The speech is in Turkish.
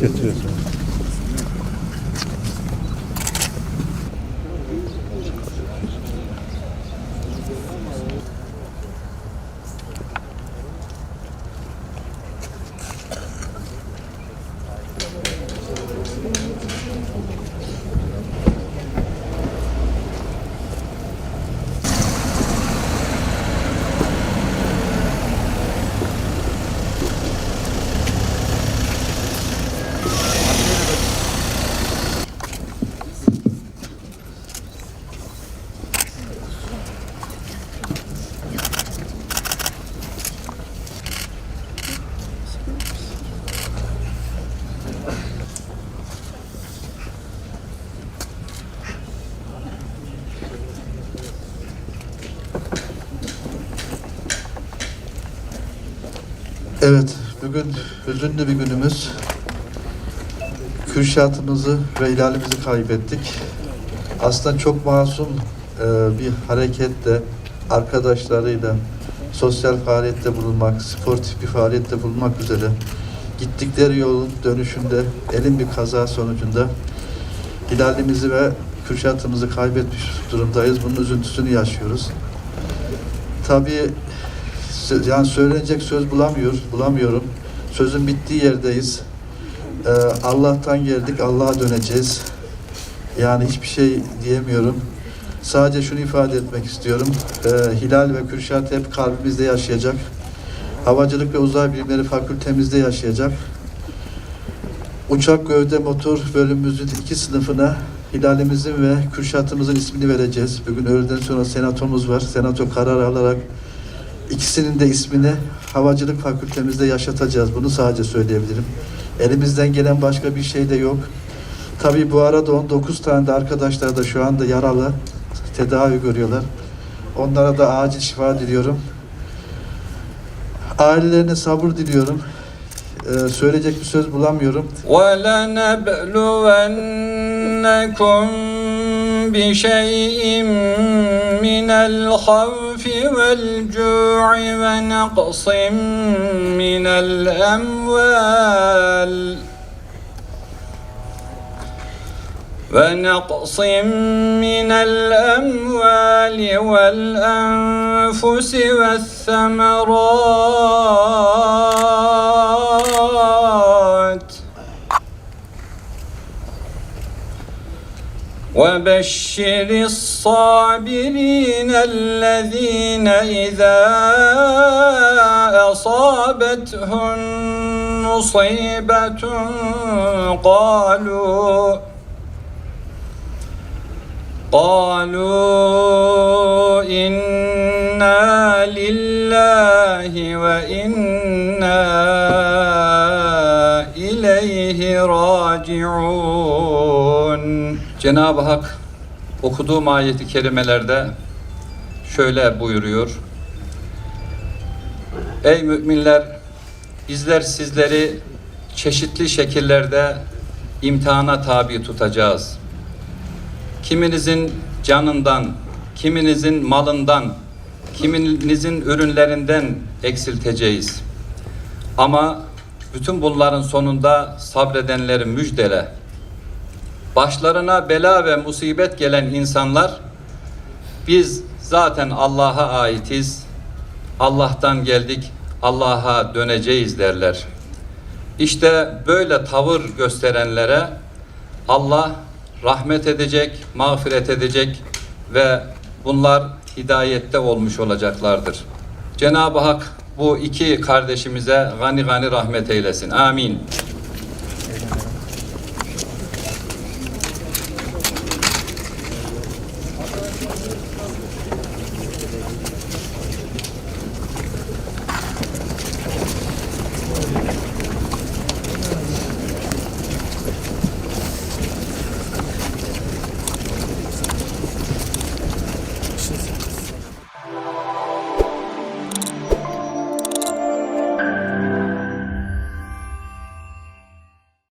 Getiriyorsun. Evet, bugün hüzünlü bir günümüz. Kürşatımızı ve hilalimizi kaybettik. Aslında çok masum e, bir hareketle, arkadaşlarıyla sosyal faaliyette bulunmak, sportif bir faaliyette bulunmak üzere gittikleri yolun dönüşünde elin bir kaza sonucunda hilalimizi ve Kürşatımızı kaybetmiş durumdayız. Bunun üzüntüsünü yaşıyoruz. Tabii yani söylenecek söz bulamıyor, bulamıyorum. Sözün bittiği yerdeyiz. Ee, Allah'tan geldik, Allah'a döneceğiz. Yani hiçbir şey diyemiyorum. Sadece şunu ifade etmek istiyorum. Ee, Hilal ve Kürşat hep kalbimizde yaşayacak. Havacılık ve Uzay Bilimleri Fakültemizde yaşayacak. Uçak gövde motor bölümümüzün iki sınıfına Hilalimizin ve Kürşat'ımızın ismini vereceğiz. Bugün öğleden sonra senatomuz var. Senato kararı alarak İkisinin de ismini havacılık fakültemizde yaşatacağız. Bunu sadece söyleyebilirim. Elimizden gelen başka bir şey de yok. Tabii bu arada 19 tane de arkadaşlar da şu anda yaralı. Tedavi görüyorlar. Onlara da acil şifa diliyorum. Ailelerine sabır diliyorum. Ee, söyleyecek bir söz bulamıyorum. ولنبلونكم بشيء من الخوف والجوع ونقص من الأموال. ونقص من الأموال والأنفس والثمرات. وبشر الصابرين الذين إذا أصابتهم مصيبة قالوا قالوا إنا لله وإنا إليه راجعون. Cenab-ı Hak okuduğum ayeti kerimelerde şöyle buyuruyor. Ey müminler bizler sizleri çeşitli şekillerde imtihana tabi tutacağız. Kiminizin canından, kiminizin malından, kiminizin ürünlerinden eksilteceğiz. Ama bütün bunların sonunda sabredenleri müjdele. Başlarına bela ve musibet gelen insanlar biz zaten Allah'a aitiz. Allah'tan geldik, Allah'a döneceğiz derler. İşte böyle tavır gösterenlere Allah rahmet edecek, mağfiret edecek ve bunlar hidayette olmuş olacaklardır. Cenab-ı Hak bu iki kardeşimize gani gani rahmet eylesin. Amin.